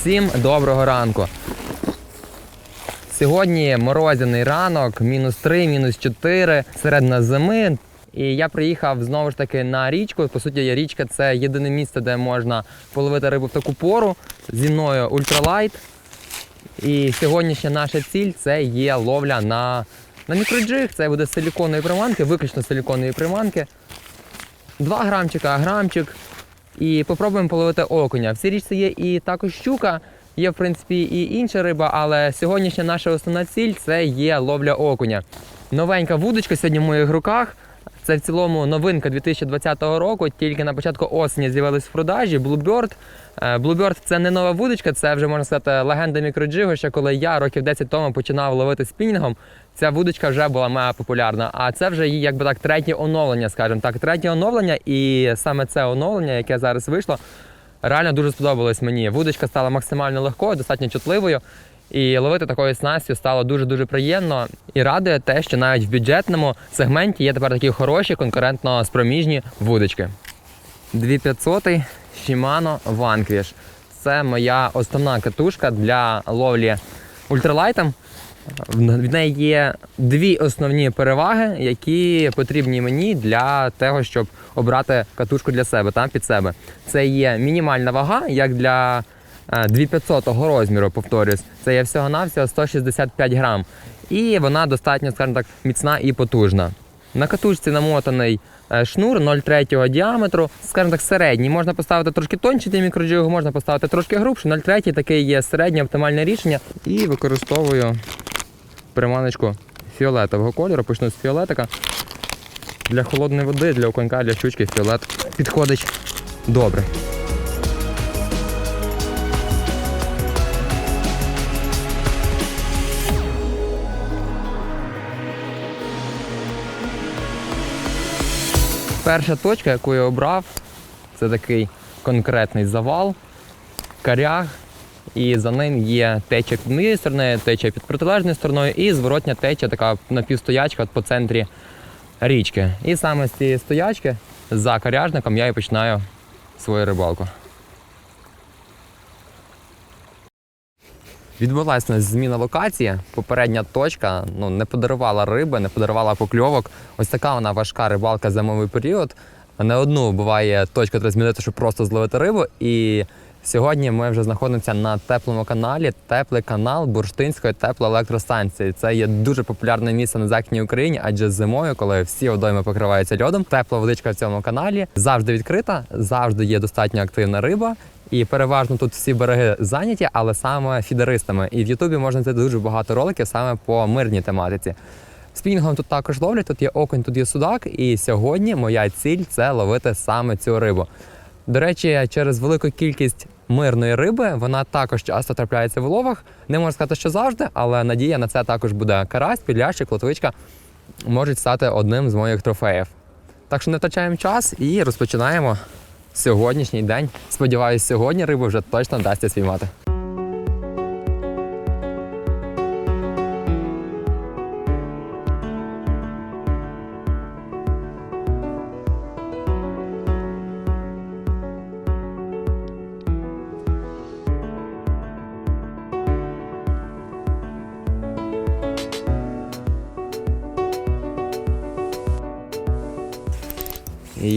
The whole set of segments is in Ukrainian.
Всім доброго ранку. Сьогодні морозяний ранок, мінус 3, мінус 4, середина зими. І я приїхав знову ж таки на річку. По суті, річка це єдине місце, де можна половити рибу в таку пору. Зі мною ультралайт. І сьогоднішня наша ціль це є ловля на, на мікроджиг. Це буде з приманки, виключно силіконової приманки. 2 грамчика, грамчик. І попробуємо половити окуня. В цій річці є і також щука, є в принципі і інша риба, але сьогоднішня наша основна ціль це є ловля окуня. Новенька вудочка сьогодні в моїх руках. Це в цілому новинка 2020 року. Тільки на початку осені з'явилась в продажі Bluebird. Е, Bluebird це не нова вудочка, це вже можна сказати легенда мікроджигу. Ще коли я років 10 тому починав ловити спінінгом, ця вудочка вже була мега популярна. А це вже її, якби так, третє оновлення, скажімо так. Третє оновлення, і саме це оновлення, яке зараз вийшло, реально дуже сподобалось мені. Вудочка стала максимально легкою, достатньо чутливою. І ловити такою снастю стало дуже-дуже приємно. І радує те, що навіть в бюджетному сегменті є тепер такі хороші, конкурентно спроміжні вудочки. 2500 Shimano Vanquish. Це моя основна катушка для ловлі ультралайтом. В- неї є дві основні переваги, які потрібні мені для того, щоб обрати катушку для себе там під себе. Це є мінімальна вага, як для е, 2500 розміру, повторюсь. Це є всього-навсього 165 грам. І вона достатньо, скажімо так, міцна і потужна. На катушці намотаний е, шнур 0,3 діаметру, скажімо так, середній. Можна поставити трошки тонший для мікроджигу, можна поставити трошки грубший. 0,3 такий є середнє оптимальне рішення. І використовую приманочку фіолетового кольору. Почну з фіолетика. Для холодної води, для окунька, для щучки фіолет підходить добре. Перша точка, яку я обрав, це такий конкретний завал, коряг, і за ним є теча під однієї сторони, теча під протилежною стороною, і зворотня теча, така напівстоячка по центрі річки. І саме з цієї стоячки, за коряжником, я і починаю свою рибалку. Відбулася у нас зміна локації. Попередня точка ну, не подарувала риби, не подарувала покльовок. Ось така вона важка рибалка зимовий період. Не одну буває точка треба змінити, щоб просто зловити рибу. І сьогодні ми вже знаходимося на теплому каналі, теплий канал Бурштинської теплоелектростанції. Це є дуже популярне місце на західній Україні, адже зимою, коли всі водойми покриваються льодом, тепла водичка в цьому каналі завжди відкрита, завжди є достатньо активна риба. І переважно тут всі береги зайняті, але саме фідеристами. І в Ютубі можна знайти дуже багато роликів саме по мирній тематиці. Спінінгом тут також ловлять, тут є окунь, тут є судак. І сьогодні моя ціль це ловити саме цю рибу. До речі, через велику кількість мирної риби вона також часто трапляється в ловах. Не можу сказати, що завжди, але надія на це також буде карась, підлящик, лотовичка можуть стати одним з моїх трофеїв. Так що не втрачаємо час і розпочинаємо сьогоднішній день. Сподіваюсь, сьогодні рибу вже точно вдасться спіймати.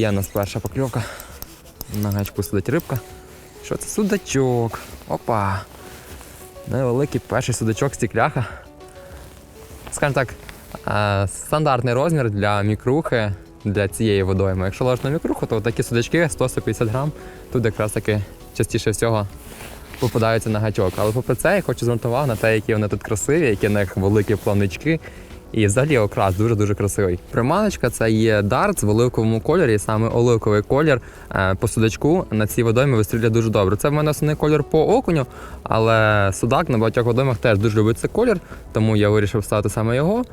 Є у нас перша покльовка. На гачку сидить рибка. Що це судачок? Опа! Невеликий перший судачок стікляха. Скажімо так, е, стандартний розмір для мікрухи для цієї водойми. Якщо ложиш на мікруху, то такі судачки 100-150 грам. Тут якраз таки частіше всього попадаються на гачок. Але попри це я хочу звернути увагу на те, які вони тут красиві, які в них великі плавнички. І взагалі окрас дуже-дуже красивий. Приманочка це є дартс в оливковому кольорі, саме оливковий колір е, по судачку на цій водоймі вистрілює дуже добре. Це в мене основний колір по окуню, але судак на багатьох водоймах теж дуже любить цей колір, тому я вирішив ставити саме його.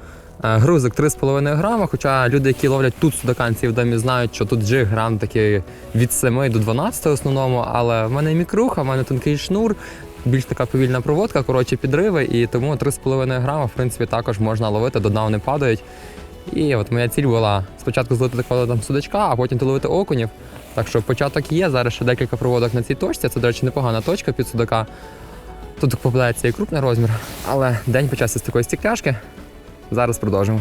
Е, Грузик 3,5 грама, хоча люди, які ловлять тут судака на цій водоймі, знають, що тут джиг грам такий від 7 до 12 в основному, але в мене мікруха, в мене тонкий шнур, більш така повільна проводка, коротші підриви, і тому 3,5 грама, в принципі, також можна ловити, до дна вони падають. І от моя ціль була спочатку зловити там судачка, а потім ловити окунів. Так що початок є. Зараз ще декілька проводок на цій точці. Це, до речі, непогана точка під судака. Тут попадається і крупний розмір, але день почався з такої стікляшки. Зараз продовжимо.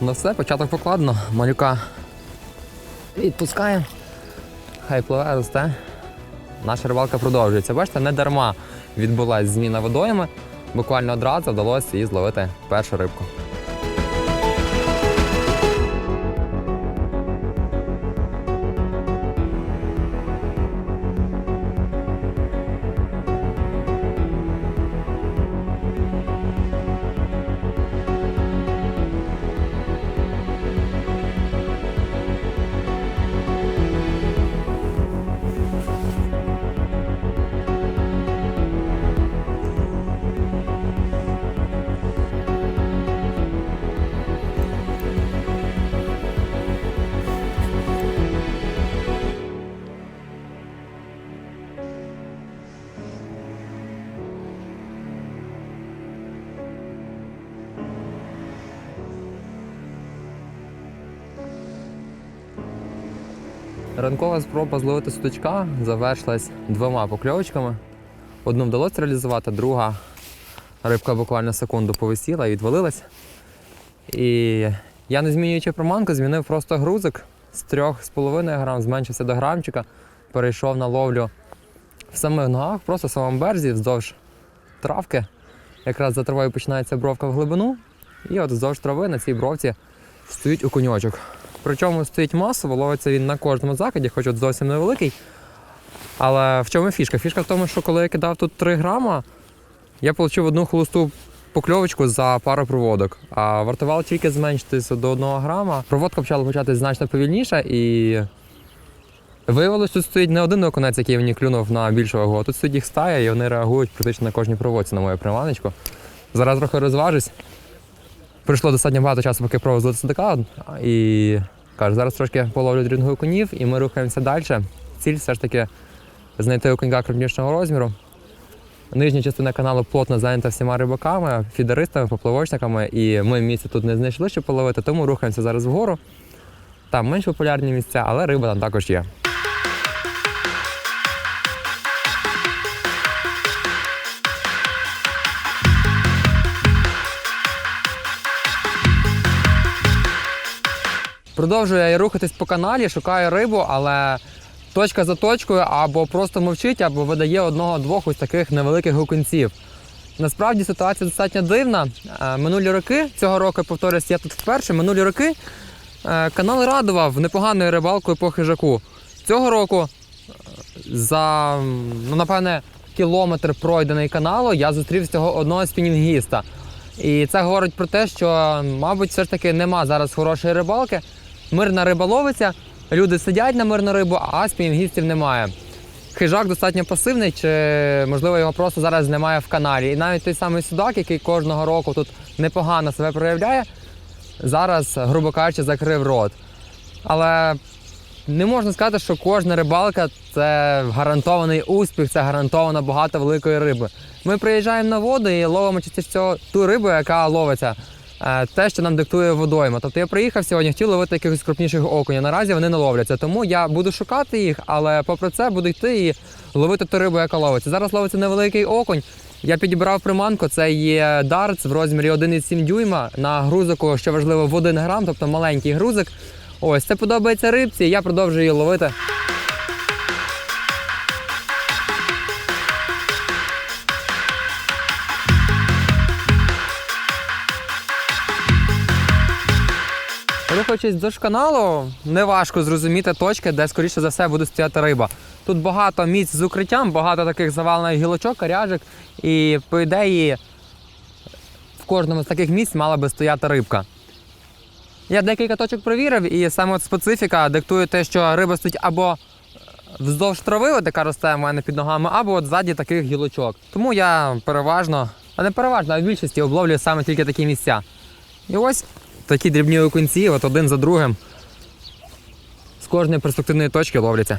Ну все, початок покладено. Малюка відпускаємо. Хай пливе, росте. Наша рибалка продовжується. Бачите, не дарма відбулася зміна водойми. Буквально одразу вдалося їй зловити першу рибку. Ранкова спроба зловити судачка завершилась двома покльовочками. Одну вдалося реалізувати, друга рибка буквально секунду повисіла і відвалилась. І я, не змінюючи проманку, змінив просто грузик з 3,5 грам, зменшився до грамчика, перейшов на ловлю в самих ногах, просто в самому березі, вздовж травки. Якраз за травою починається бровка в глибину. І от вздовж трави на цій бровці стоїть окуньочок. Причому стоїть масово, ловиться він на кожному закиді, хоч от зовсім невеликий. Але в чому фішка? Фішка в тому, що коли я кидав тут 3 грама, я отримав одну холосту покльовочку за пару проводок. А вартувало тільки зменшитися до 1 грама. Проводка почала почати значно повільніше і виявилось, тут стоїть не один окунець, який мені клюнув на більшу вагу, а тут стоїть їх стая, і вони реагують практично на кожній проводці на мою приманочку. Зараз трохи розважусь. Прийшло достатньо багато часу, поки пробував зловити судака. І кажу, зараз трошки половлю дрінгу окунів і ми рухаємося далі. Ціль все ж таки знайти окунька крупнішого розміру. Нижня частина каналу плотно зайнята всіма рибаками, фідеристами, поплавочниками, і ми місця тут не знайшли, щоб половити, тому рухаємося зараз вгору. Там менш популярні місця, але риба там також є. Продовжую я рухатись по каналі, шукаю рибу, але точка за точкою або просто мовчить, або видає одного-двох ось таких невеликих гукунців. Насправді ситуація достатньо дивна. Е, Минулі роки, цього року, повторюсь, я тут вперше, минулі роки е, канал радував непоганою рибалкою по хижаку. Цього року е, за, ну, напевне, кілометр пройдений каналу я зустрів цього одного спінінгіста. І це говорить про те, що, мабуть, все ж таки нема зараз хорошої рибалки. Мирна риба ловиться, люди сидять на мирну рибу, а спінінгістів немає. Хижак достатньо пасивний, чи можливо його просто зараз немає в каналі. І навіть той самий судак, який кожного року тут непогано себе проявляє, зараз, грубо кажучи, закрив рот. Але не можна сказати, що кожна рибалка це гарантований успіх, це гарантовано багато великої риби. Ми приїжджаємо на воду і ловимо частіше всього ту рибу, яка ловиться. Е, Те, що нам диктує водойма. Тобто я приїхав сьогодні, хотів ловити якихось крупніших окунів. Наразі вони не ловляться. Тому я буду шукати їх, але попри це буду йти і ловити ту рибу, яка ловиться. Зараз ловиться невеликий окунь. Я підібрав приманку, це є дартс в розмірі 1,7 дюйма на грузику, що важливо, в 1 грам, тобто маленький грузик. Ось це подобається рибці, я продовжую її ловити. Рухаючись вздовж каналу, неважко зрозуміти точки, де скоріше за все буде стояти риба. Тут багато місць з укриттям, багато таких завалених гілочок, коряжок, і по ідеї в кожному з таких місць мала би стояти рибка. Я декілька точок провірив, і саме от специфіка диктує те, що риба стоїть або вздовж трави, яка росте в мене під ногами, або от ззаді таких гілочок. Тому я переважно, а не переважно, а в більшості обловлюю саме тільки такі місця. І ось такі дрібні окунці, от один за другим, з кожної перспективної точки ловляться.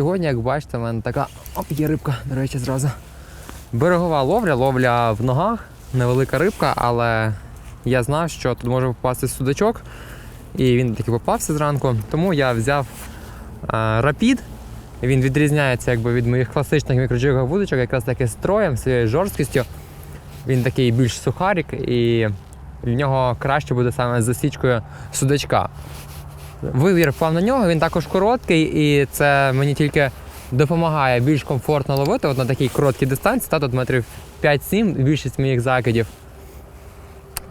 Сьогодні, як бачите, в мене така оп, є рибка, до речі, зразу. Берегова ловля, ловля в ногах, невелика рибка, але я знав, що тут може попасти судачок. І він таки попався зранку. Тому я взяв а, рапід. Він відрізняється якби, від моїх класичних мікроджигових вудочок, якраз таки строєм, своєю жорсткістю. Він такий більш сухарик, і в нього краще буде саме з засічкою судачка. Вивір впав на нього, він також короткий, і це мені тільки допомагає більш комфортно ловити от на такій короткій дистанції, та тут метрів 5-7, більшість моїх закидів.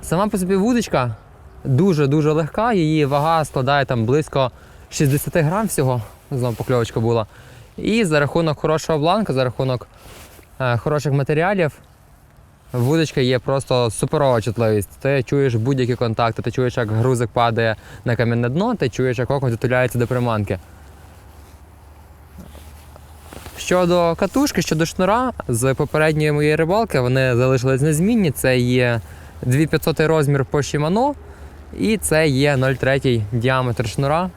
Сама по собі вудочка дуже-дуже легка, її вага складає там близько 60 грам всього, знову покльовочка була. І за рахунок хорошого бланка, за рахунок е, хороших матеріалів, вудочка є просто суперова чутливість. Ти чуєш будь-які контакти, ти чуєш, як грузик падає на кам'яне дно, ти чуєш, як окунь затуляється до приманки. Щодо катушки, щодо шнура, з попередньої моєї рибалки вони залишились незмінні. Це є 2500 розмір по Shimano і це є 0,3 діаметр шнура,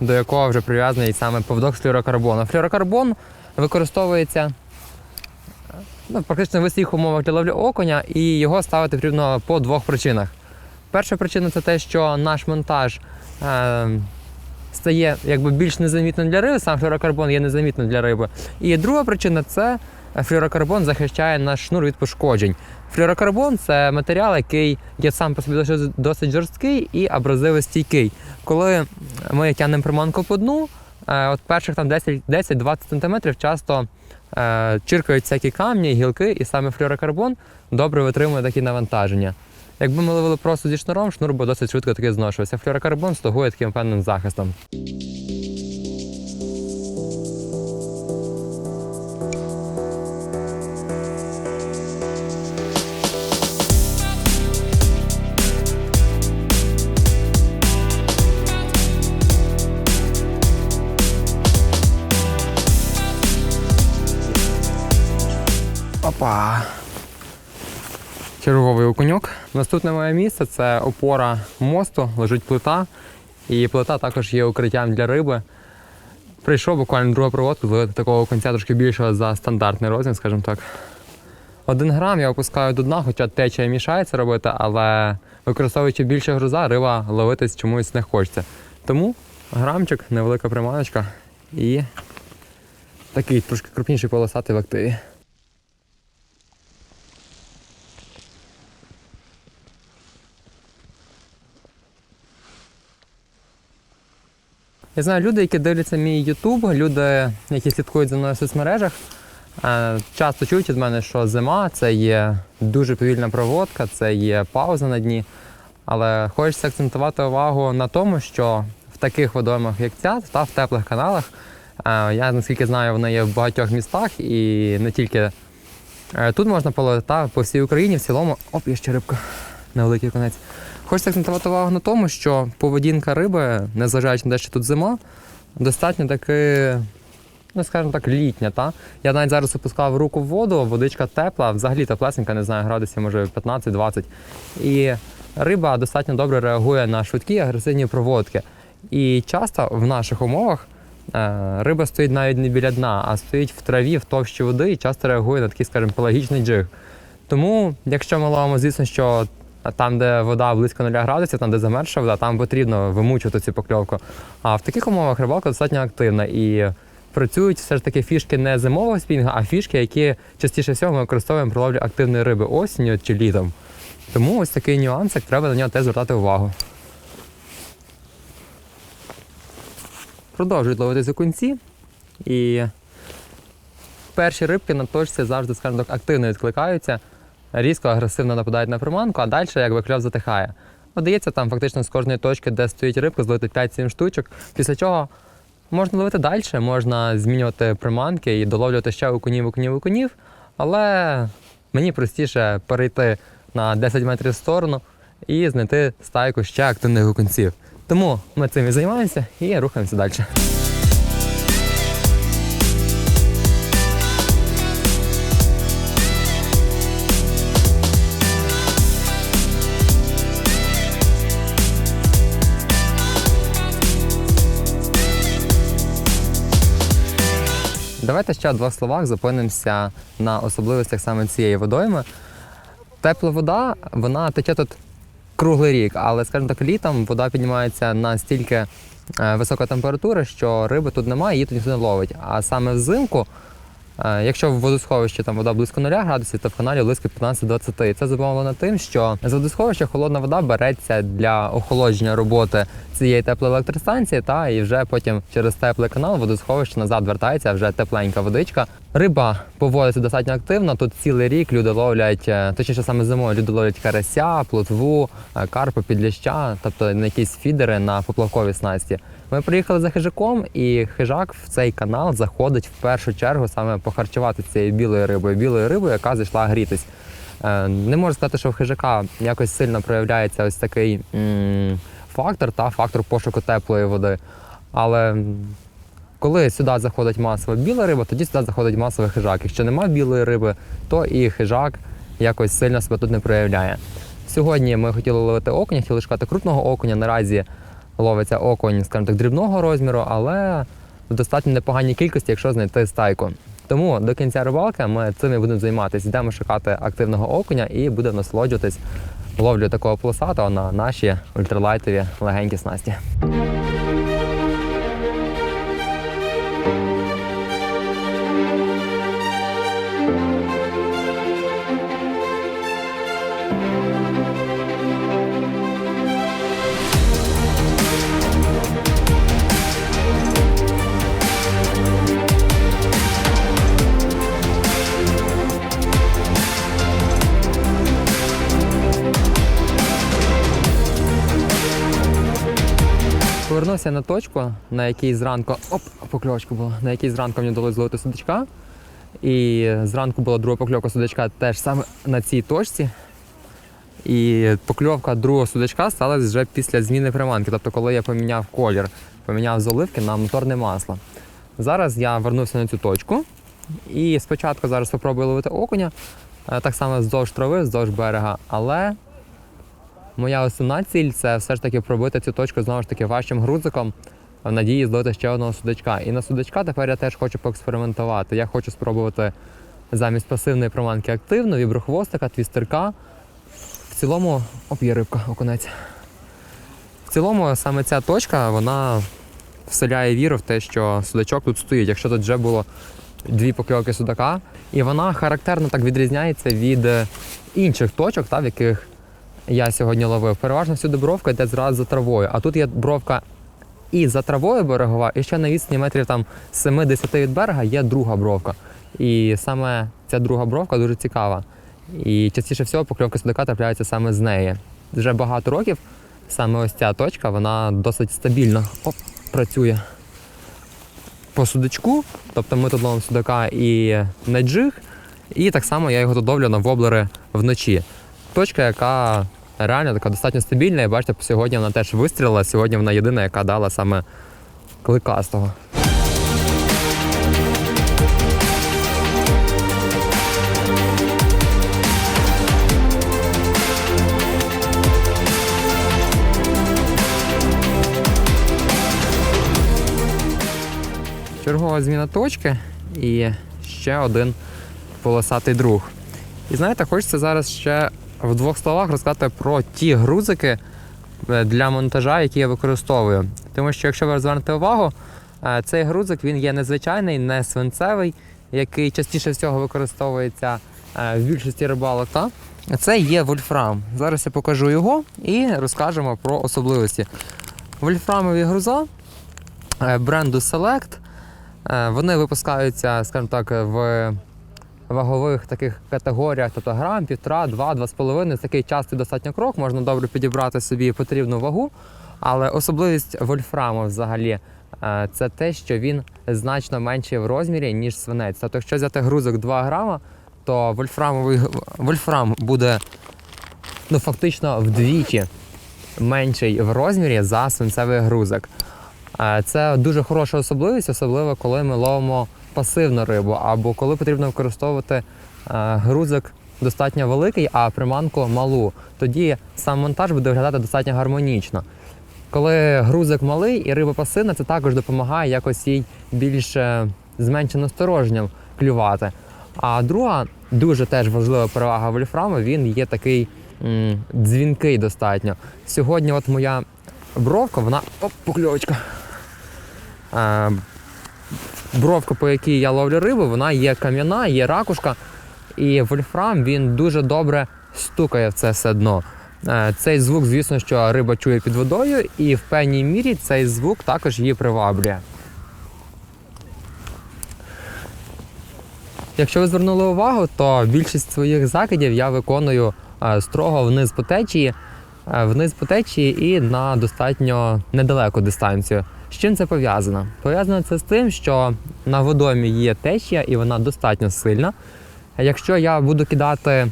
до якого вже прив'язаний саме поводок з флюорокарбону. Флюорокарбон використовується ну, практично в усіх умовах для ловлі окуня, і його ставити потрібно по двох причинах. Перша причина це те, що наш монтаж е, стає якби більш незамітним для риби, сам флюорокарбон є незамітним для риби. І друга причина це флюорокарбон захищає наш шнур від пошкоджень. Флюорокарбон це матеріал, який є сам по собі досить- жорсткий і абразивостійкий. Коли ми тягнемо приманку по дну, е, от перших там 10 10-20 см часто чиркають всякі камні, гілки, і саме флюорокарбон добре витримує такі навантаження. Якби ми ловили просто зі шнуром, шнур би досить швидко таки зношувався. Флюорокарбон слугує таким певним захистом. Опа! Черговий окуньок. Наступне моє місце це опора мосту, лежить плита. І плита також є укриттям для риби. Прийшов буквально друга проводка, зловити такого окунця трошки більшого за стандартний розмір, скажімо так. Один грам я опускаю до дна, хоча течія мішає це робити, але використовуючи більше груза, риба ловитись чомусь не хочеться. Тому грамчик, невелика приманочка і такий трошки крупніший полосатий в активі. Я знаю, люди, які дивляться мій Ютуб, люди, які слідкують за мною в соцмережах, е, часто чують від мене, що зима це є дуже повільна проводка, це є пауза на дні. Але хочеться акцентувати увагу на тому, що в таких водоймах, як ця, та в теплих каналах, е, я наскільки знаю, вони є в багатьох містах і не тільки е, тут можна половити, та по всій Україні в цілому. Оп, є ще рибка. Невеликий конець. Хочеться акцентувати увагу на тому, що поведінка риби, незважаючи на те, що тут зима, достатньо таки, ну скажімо так, літня. Та? Я навіть зараз опускав руку в воду, водичка тепла, взагалі теплесенька, не знаю, градусів, може 15-20. І риба достатньо добре реагує на швидкі агресивні проводки. І часто в наших умовах е, риба стоїть навіть не біля дна, а стоїть в траві, в товщі води і часто реагує на такий, скажімо, пелагічний джиг. Тому, якщо ми ловимо, звісно, що там, де вода близько 0 градусів, там, де замерзша вода, там потрібно вимучувати цю покльовку. А в таких умовах рибалка достатньо активна і працюють все ж таки фішки не зимового спінга, а фішки, які частіше всього ми використовуємо при ловлі активної риби осінню чи літом. Тому ось такий нюансик, треба на нього теж звертати увагу. Продовжують ловити окунці. І перші рибки на точці завжди, скажімо так, активно відкликаються різко агресивно нападають на приманку, а далі якби кльов затихає. Подається там фактично з кожної точки, де стоїть рибка, зловити 5-7 штучок. Після чого можна ловити далі, можна змінювати приманки і доловлювати ще окунів, окунів, окунів. Але мені простіше перейти на 10 метрів в сторону і знайти стайку ще активних окунців. Тому ми цим і займаємося і рухаємося далі. Давайте ще в двох словах зупинимося на особливостях саме цієї водойми. Тепла вода, вона тече тут круглий рік, але, скажімо так, літом вода піднімається настільки е, висока температура, що риби тут немає, її тут ніхто не ловить. А саме взимку, е, якщо в водосховищі там вода близько 0 градусів, то в каналі близько 15-20. І Це зумовлено тим, що з водосховища холодна вода береться для охолодження роботи цієї теплої електростанції, та і вже потім через теплий канал водосховище назад вертається вже тепленька водичка. Риба поводиться достатньо активно. Тут цілий рік люди ловлять, е, точніше саме зимою люди ловлять карася, плотву, е, карпа, підляща, тобто на якісь фідери на поплавкові снасті. Ми приїхали за хижаком, і хижак в цей канал заходить в першу чергу саме похарчувати цією білою рибою, білою рибою, яка зайшла грітись. Е, Не можу сказати, що в хижака якось сильно проявляється ось такий фактор та фактор пошуку теплої води. Але коли сюди заходить масова біла риба, тоді сюди заходить масовий хижак. Якщо немає білої риби, то і хижак якось сильно себе тут не проявляє. Сьогодні ми хотіли ловити окуня, хотіли шукати крупного окуня. Наразі ловиться окунь, скажімо так, дрібного розміру, але в достатньо непоганій кількості, якщо знайти стайку. Тому до кінця рибалки ми цим і будемо займатися. Йдемо шукати активного окуня і будемо насолоджуватись ловлю такого полосатого на наші ультралайтові легенькі снасті. Повернувся на точку, на якій зранку оп, покльовочка була, на якій зранку мені вдалося зловити судачка. І зранку була друга покльовка судачка теж саме на цій точці. І покльовка другого судачка сталася вже після зміни приманки. Тобто, коли я поміняв колір, поміняв з оливки на моторне масло. Зараз я вернувся на цю точку. І спочатку зараз спробую ловити окуня, е, так само вздовж трави, вздовж берега. Але Моя основна ціль це все ж таки пробити цю точку знову ж таки важчим грузиком в надії зловити ще одного судачка. І на судачка тепер я теж хочу поекспериментувати. Я хочу спробувати замість пасивної приманки активну, віброхвостика, твістерка. В цілому оп, є рибка, окунець. В цілому саме ця точка вона вселяє віру в те, що судачок тут стоїть. Якщо тут вже було дві покльовки судака, і вона характерно так відрізняється від інших точок, та, в яких я сьогодні ловив. Переважно всюди бровка йде зразу за травою. А тут є бровка і за травою берегова, і ще на відстані метрів там 7-10 від берега є друга бровка. І саме ця друга бровка дуже цікава. І частіше всього покльовки судака трапляються саме з неї. Вже багато років саме ось ця точка, вона досить стабільно оп, працює по судачку. Тобто ми тут ловимо судака і на джиг, і так само я його тут ловлю на воблери вночі. Точка, яка реально така достатньо стабільна, і бачите, сьогодні вона теж вистрілила. Сьогодні вона єдина, яка дала саме кликастого. Чергова зміна точки і ще один полосатий друг. І знаєте, хочеться зараз ще в двох словах розказати про ті грузики е, для монтажа, які я використовую. Тому що, якщо ви звернете увагу, е, цей грузик він є незвичайний, не свинцевий, який частіше всього використовується е, в більшості рибалок. Та? Це є вольфрам. Зараз я покажу його і розкажемо про особливості. Вольфрамові груза бренду Select. Вони випускаються, скажімо так, в вагових таких категоріях, тобто грам, півтора, два, два з половиною. Такий частий достатньо крок, можна добре підібрати собі потрібну вагу. Але особливість вольфраму взагалі е, це те, що він значно менший в розмірі, ніж свинець. Тобто, якщо взяти грузик 2 грама, то вольфрамовий вольфрам буде ну, фактично вдвічі менший в розмірі за свинцевий грузик. Е, Це дуже хороша особливість, особливо коли ми ловимо пасивну рибу, або коли потрібно використовувати е, грузик достатньо великий, а приманку малу. Тоді сам монтаж буде виглядати достатньо гармонічно. Коли грузик малий і риба пасивна, це також допомагає якось їй більше зменше настороженням клювати. А друга дуже теж важлива перевага вольфраму, він є такий м, дзвінкий достатньо. Сьогодні, от моя бровка, вона. Оп, покльовочка. Бровка, по якій я ловлю рибу, вона є кам'яна, є ракушка. І вольфрам він дуже добре стукає в це все дно. Е, Цей звук, звісно, що риба чує під водою, і в певній мірі цей звук також її приваблює. Якщо ви звернули увагу, то більшість своїх закидів я виконую е, строго вниз по течії, е, вниз по течії і на достатньо недалеку дистанцію. З чим це пов'язано? Пов'язано це з тим, що на водомі є течія і вона достатньо сильна. Якщо я буду кидати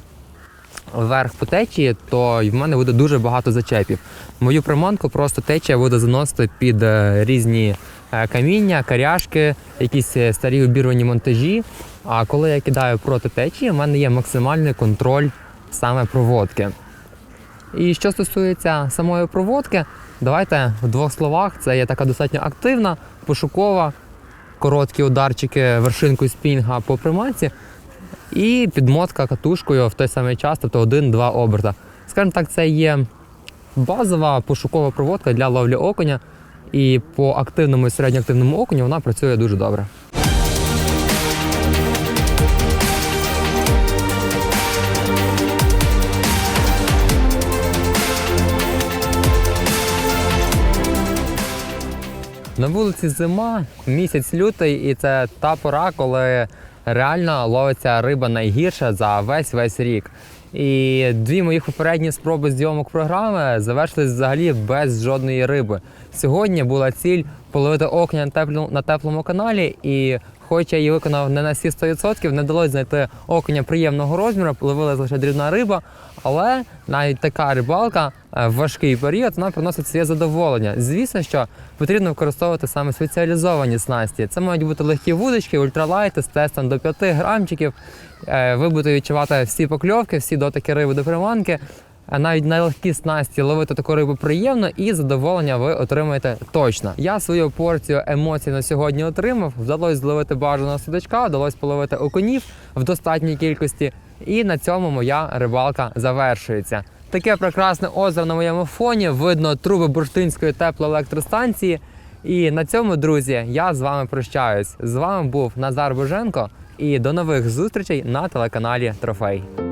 вверх по течії, то в мене буде дуже багато зачепів. Мою приманку просто течія буде заносити під е, різні е, каміння, каряшки, якісь е, старі обірвані монтажі. А коли я кидаю проти течії, в мене є максимальний контроль саме проводки. І що стосується самої проводки, давайте в двох словах. Це є така достатньо активна, пошукова, короткі ударчики вершинкою спінга по приманці і підмотка катушкою в той самий час, тобто один-два оберта. Скажімо так, це є базова пошукова проводка для ловлі окуня. І по активному і середньоактивному окуню вона працює дуже добре. На вулиці зима, місяць лютий, і це та пора, коли реально ловиться риба найгірша за весь весь рік. І дві моїх попередні спроби зйомок програми завершились взагалі без жодної риби. Сьогодні була ціль половити окня на теплому, на теплому каналі, і хоч я її виконав не на всі 100%, не вдалося знайти окуня приємного розміру, половилась лише дрібна риба, але навіть така рибалка е, в важкий період вона приносить своє задоволення. Звісно, що потрібно використовувати саме спеціалізовані снасті. Це мають бути легкі вудочки, ультралайти з тестом до 5 грамчиків. Е, Ви будете відчувати всі покльовки, всі дотики риби до приманки. Навіть на легкі снасті ловити таку рибу приємно і задоволення ви отримаєте точно. Я свою порцію емоцій на сьогодні отримав. Вдалося зловити бажаного судачка, вдалося половити окунів в достатній кількості. І на цьому моя рибалка завершується. Таке прекрасне озеро на моєму фоні. Видно труби бурштинської теплоелектростанції. І на цьому, друзі, я з вами прощаюсь. З вами був Назар Боженко. І до нових зустрічей на телеканалі Трофей.